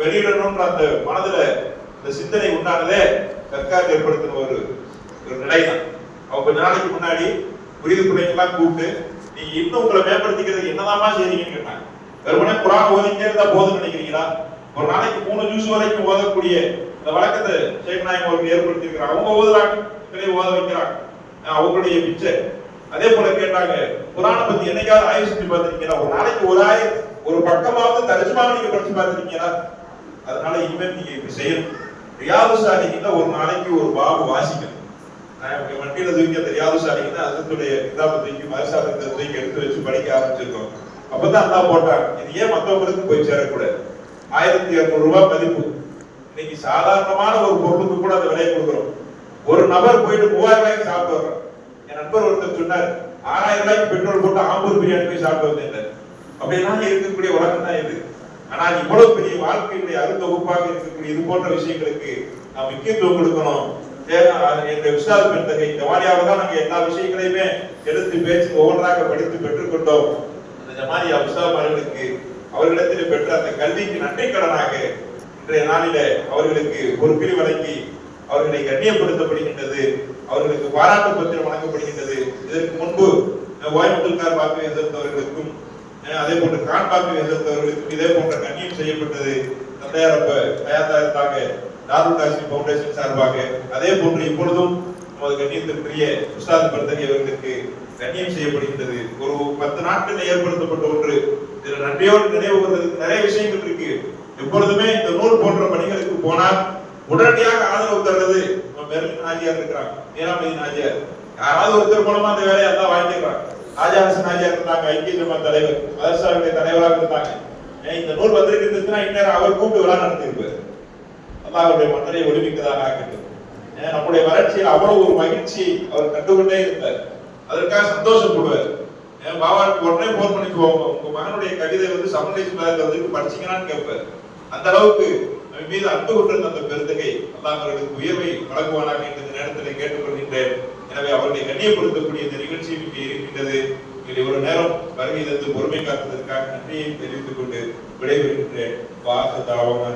வெளியிடணும்ன்ற அந்த மனதுல இந்த சிந்தனை உண்டானதே சர்க்கார் ஏற்படுத்தின ஒரு ஒரு நிலைதான். அவங்க கொஞ்ச நாளைக்கு முன்னாடி புரியுது பிள்ளைங்கெல்லாம் கூப்பிட்டு நீங்க இன்னும் உங்களை மேம்படுத்திக்கிறது என்னதாம்மா செய்றீங்கன்னு கேட்டாங்க. வெறுமனே குரான் ஓதிக்கிட்டே இருந்தா போதும்னு நினைக்கிறீங்களா? ஒரு நாளைக்கு மூணு ஜூஸ் வரைக்கும் ஓதக்கூடிய இந்த வழக்கத்தை ஷேக் நாயகம் அவர்கள் ஏற்படுத்தி இருக்கிறாங்க அவங்க ஓதுறாங்க இவங்களே ஓத வைக்கிறாங்க. அவங்களுடைய பிச்சை. அதே போல கேட்டாங்க குரானை பத்தி என்னைக்காவது ஆய்வு செஞ்சு பார்த்திருக்கீங்களா? ஒரு நாளைக்கு ஒரு ஆயிரம் ஒரு பக்கமாவது தரிசனமாக நீங்க படிச்சு பார்த்திருக்கீங்களா? அதனால இனிமேல் நீங்க இப்படி செய்யணும். ரியாது சாலிகிட்ட ஒரு நாளைக்கு ஒரு பாபு வாசிக்கணும். நான் இங்க வண்டியில தூக்கி அந்த ரியாது சாலிகிட்ட அதனுடைய கிதாபை தூக்கி மதசாதத்தை தூக்கி எடுத்து வச்சு படிக்க ஆரம்பிச்சிருக்கோம். அப்பதான் அல்லா போட்டாங்க. இது ஏன் மத்தவங்களுக்கு போய் சேரக்கூடாது? ஆயிரத்தி இருநூறு ரூபாய் மதிப்பு. இன்னைக்கு சாதாரணமான ஒரு பொருளுக்கு கூட அந்த விலையை கொடுக்குறோம். ஒரு நபர் போயிட்டு மூவாயிரம் ரூபாய்க்கு சாப்பிட்டு வர்றோம் என் நண்பர் ஒருத்தர் சொன்னார் ஆறாயிரம் ரூபாய்க்கு பெட்ரோல் போட்டு ஆம்பூர் பிரியாணி போய் சாப்பிட்டு வந்தேன் அப்படியெல்லாம் இருக்கக்கூடிய உலகம் தான் இது. ஆனால் இவ்வளவு பெரிய வாழ்க்கையினுடைய அருந்தொகுப்பாக இருக்கக்கூடிய இது போன்ற விஷயங்களுக்கு நாம் முக்கியத்துவம் கொடுக்கணும். என்ற விசால் இந்த ஜமானியாவை தான் நாங்கள் எல்லா விஷயங்களையுமே எடுத்து பேசி ஒவ்வொன்றாக படித்து பெற்றுக்கொண்டோம் அந்த மாதிரி அப்சாப் அவர்களுக்கு அவர்களிடத்தில் பெற்ற அந்த கல்விக்கு நன்றி கடனாக இன்றைய நாளில அவர்களுக்கு ஒரு பிரிவு வழங்கி அவர்களை கண்ணியப்படுத்தப்படுகின்றது அவர்களுக்கு பாராட்டு பத்திரம் வழங்கப்படுகின்றது. இதற்கு முன்பு ஓய்முதல்கார் பாக்கு எதிர்த்தவர்களுக்கும் அதே போன்று கான் எதிர்த்தவர்களுக்கும் இதே போன்ற கண்ணியம் செய்யப்பட்டது தந்தையார் அப்ப தயார்த்தாக தாருல் காசி பவுண்டேஷன் சார்பாக. அதே போன்று இப்பொழுதும் நமது கண்ணியத்திற்குரிய உஸ்தாத் பர்தகி அவர்களுக்கு கண்ணியம் செய்யப்படுகின்றது. ஒரு பத்து நாட்கள் ஏற்படுத்தப்பட்ட ஒன்று. இதுல நன்றியோடு நினைவு வருவதற்கு நிறைய விஷயங்கள் இருக்கு. எப்பொழுதுமே இந்த நூல் போன்ற பணிகளுக்கு போனால் உடனடியாக ஆதரவு தர்றது நம்ம மெர்லின் ஆஜியார் இருக்கிறாங்க. மீராமதி ஆஜியார். யாராவது ஒருத்தர் மூலமா அந்த வேலையை எல்லாம் வாங்கிடுறாங்க ராஜாஹசன் நாஜியார் இருந்தாங்க ஐக்கிய ஜமா தலைவர் அதர்சாவுடைய தலைவராக இருந்தாங்க. ஏன் இந்த நூல் வந்திருக்கிறதுனா இந்நேரம் அவர் கூப்பிட்டு விழா நடத்தியிருப்பார். அல்லாஹ்வுடைய மன்னரை ஒளிமிக்கதாக ஆக்கட்டும் ஏன் நம்முடைய வறட்சியில் அவ்வளவு ஒரு மகிழ்ச்சி அவர் கண்டுகொண்டே இருந்தார். அதற்காக சந்தோஷப்படுவார். ஏன் பாபாவுக்கு உடனே போன் பண்ணி போவாங்க உங்க மகனுடைய கவிதை வந்து சமநிலை வந்து படிச்சீங்களான்னு கேட்பார். அந்த அளவுக்கு அவன் மீது அன்பு கொண்டிருந்த அந்த பெருந்தகை அல்லாஹ் அவர்களுக்கு உயர்வை வழங்குவானாக என்ற இந்த நேரத்தில் கேட்டுக்கொள்கின்றேன். எனவே அவர்களை கண்ணியப்படுத்தக்கூடிய இந்த நிகழ்ச்சியை நேரம் பொறுமை காத்ததற்காக நன்றியை தெரிவித்துக் கொண்டு விடைபெறுகின்றேன் வாக்கு தாவமான